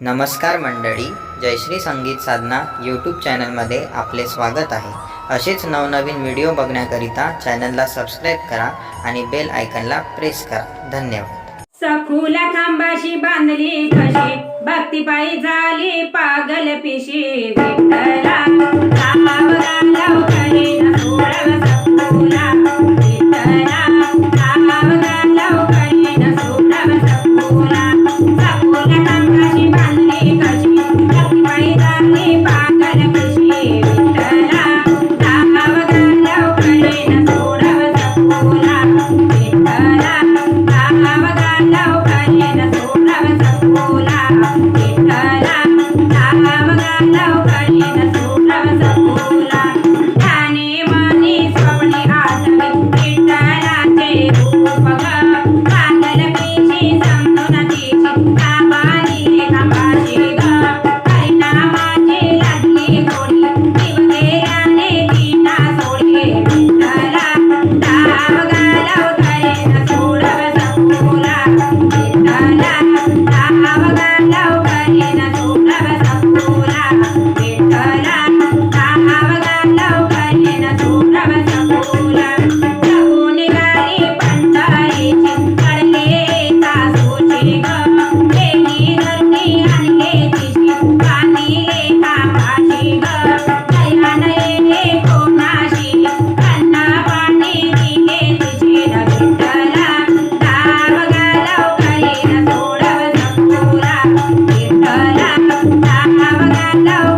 नमस्कार मंडळी जयश्री संगीत साधना यूट्यूब चॅनलमध्ये आपले स्वागत आहे. असेच नवनवीन व्हिडिओ बघण्याकरिता चॅनलला सबस्क्राईब करा आणि बेल आयकनला प्रेस करा. धन्यवाद. सखुला खांबाशी बांधली कशी भक्तीपायी झाली पागल पिशी. विठ्ठला लवकरी know.